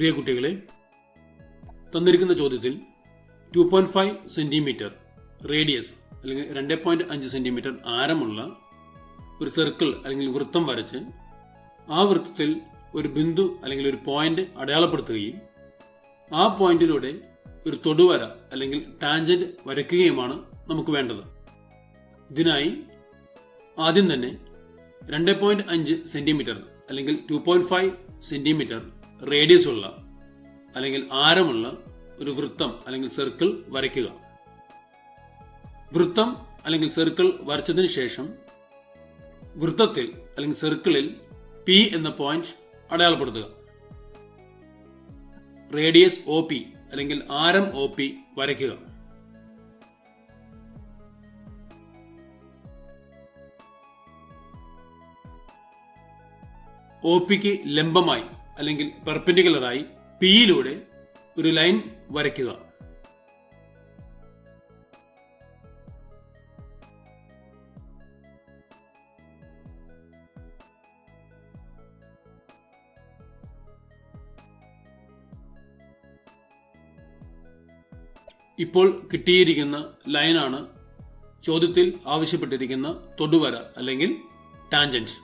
പ്രിയ കുട്ടികളെ തന്നിരിക്കുന്ന ചോദ്യത്തിൽ two point five centimetre radius അല്ലെങ്കിൽ രണ്ട് പോയിന്റ് അഞ്ച് സെന്റിമീറ്റർ ആരമുള്ള ഒരു സർക്കിൾ അല്ലെങ്കിൽ വൃത്തം വരച്ച് ആ വൃത്തത്തിൽ ഒരു ബിന്ദു അല്ലെങ്കിൽ ഒരു പോയിന്റ് അടയാളപ്പെടുത്തുകയും ആ പോയിന്റിലൂടെ ഒരു തൊടുവര അല്ലെങ്കിൽ ടാൻജന്റ് വരയ്ക്കുകയുമാണ് നമുക്ക് വേണ്ടത്. ഇതിനായി ആദ്യം തന്നെ രണ്ട് പോയിന്റ് അഞ്ച് സെന്റിമീറ്റർ അല്ലെങ്കിൽ two point five centimetre radius ഉള്ള അല്ലെങ്കിൽ ആരമുള്ള ഒരു വൃത്തം അല്ലെങ്കിൽ സർക്കിൾ വരയ്ക്കുക. വൃത്തം അല്ലെങ്കിൽ സർക്കിൾ വരച്ചതിന് ശേഷം വൃത്തത്തിൽ അല്ലെങ്കിൽ സർക്കിളിൽ പി എന്ന പോയിന്റ് അടയാളപ്പെടുത്തുക. റേഡിയസ് ഒ പി അല്ലെങ്കിൽ ആരം ഒ പി വരയ്ക്കുക. ഒ പിക്ക് ലംബമായി അല്ലെങ്കിൽ പെർപെൻഡിക്കുലറായി പിയിലൂടെ ഒരു ലൈൻ വരയ്ക്കുക. ഇപ്പോൾ കിട്ടിയിരിക്കുന്ന ലൈനാണ് ചോദ്യത്തിൽ ആവശ്യപ്പെട്ടിരിക്കുന്ന തൊടുവര അല്ലെങ്കിൽ ടാൻജന്റ്